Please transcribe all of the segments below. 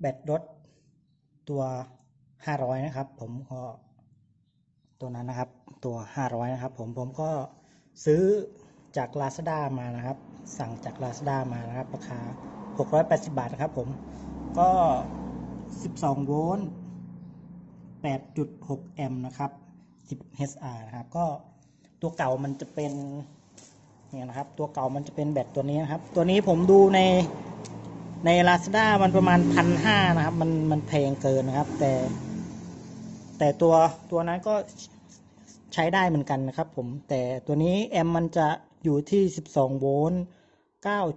แบตรถตัว 500 นะครับ ผมก็ตัวนั้นนะครับ ตัว 500 นะครับ ผมผมก็ซื้อจาก Lazada มานะครับ สั่งจาก Lazada มานะครับ ราคา 680 บาทนะครับ ผมก็ 12 โวลต์ 8.6 แอมป์นะครับ 10 HR นะครับ ก็ตัวเก่ามันจะเป็นเนี่ยนะครับ ตัวเก่ามันจะเป็นแบตตัวนี้นะครับ ตัวนี้ผมดูใน ใน Lazada มันประมาณพันห้านะครับ มันมันแพงเกินนะครับ แต่ แต่ตัวตัวนั้นก็ใช้ได้เหมือนกันนะครับผม แต่ตัวนี้แอมมันจะอยู่ที่ 12 โวลต์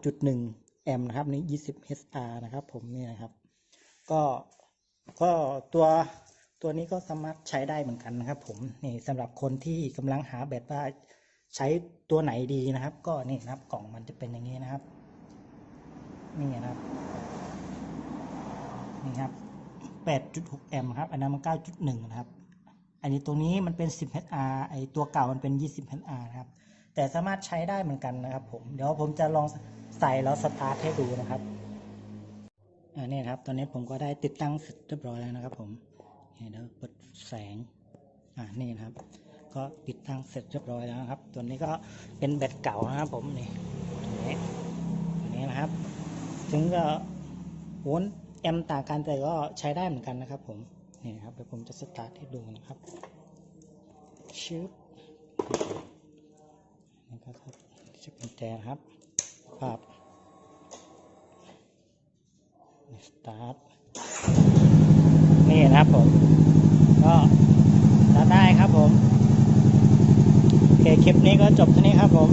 9.1 แอมนะครับ นี่20 HR นะครับผมนี่นะครับ ก็ก็ตัวตัวนี้ก็สามารถใช้ได้เหมือนกันนะครับผมนี่สำหรับคนที่กำลังหาแบตว่าใช้ตัวไหนดีนะครับ ก็นี่นะครับกล่องมันจะเป็นอย่างนี้นะครับ นี่นะครับ นี่ครับ8.6แอมป์ครับ อันนั้นมัน9.1นะครับ อันนี้ตรงนี้มันเป็น10 HR ไอตัวเก่ามันเป็น20 HR นะครับ แต่สามารถใช้ได้เหมือนกันนะครับ ผม เดี๋ยวผมจะลองใส่แล้วสตาร์ทให้ดูนะครับอ่านี่นะครับ ตอนนี้ผมก็ได้ติดตั้งเสร็จเรียบร้อยแล้วนะครับ ผมเดี๋ยวเปิดแสง อ่า นี่นะครับ ก็ติดตั้งเสร็จเรียบร้อยแล้วครับ ตัวนี้ก็เป็นแบตเก่านะครับ ผมนี่ตัวนี้ตัวนี้นะครับ ถึงจะโวลต์แอมป์ต่างกันแต่ก็ใช้ได้เหมือนกันนะครับ ผมนี่ครับเดี๋ยวผมจะสตาร์ทให้ดูนะครับชึบนี่ก็ครับจะเป็นแจครับภาพสตาร์ทนี่นะครับผมก็ตาร์ทได้ครับผมโอเคคลิปนี้ก็จบเท่านี้ครับผม